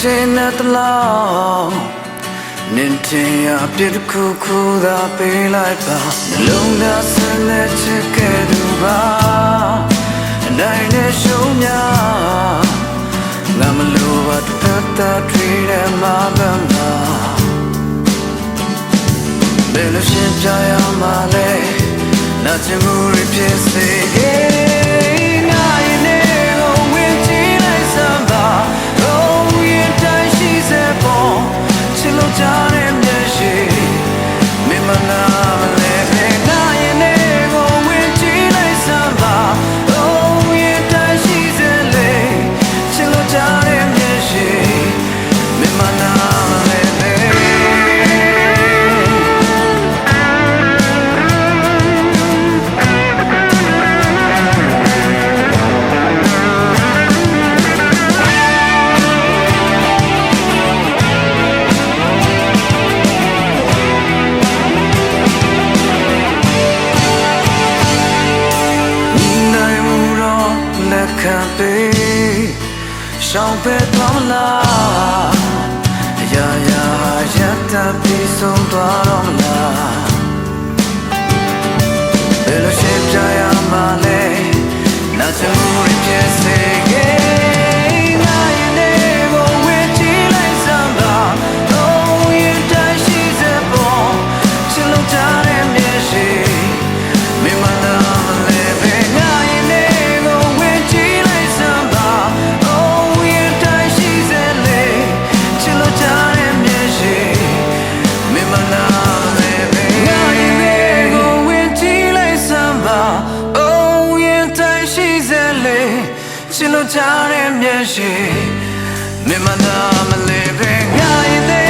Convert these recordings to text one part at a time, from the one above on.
ချင်တဲ့တလားနင်တင်ရပြစ်တစ်ခုခုသာပေးလိုက်ပါလုံးသာဆင်းတဲ့ချစ်ခဲ့သူပါအနိုင်နဲ့ရှုံးများငါမလိုပါတတ်တတ်ထွေးတဲ့မှာပန်ပါဘယ်လိုရှင်းပြရမှာလဲနာချင်မှုရဖြစ်စေခဲ့ လက်ခံပေးရှောင်းပဲသွားမလား။အရာရာရတ်တာပြီးဆုံးသွားတော့မလား။ Chilo jare me she Me my love living I in ego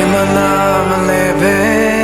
In my life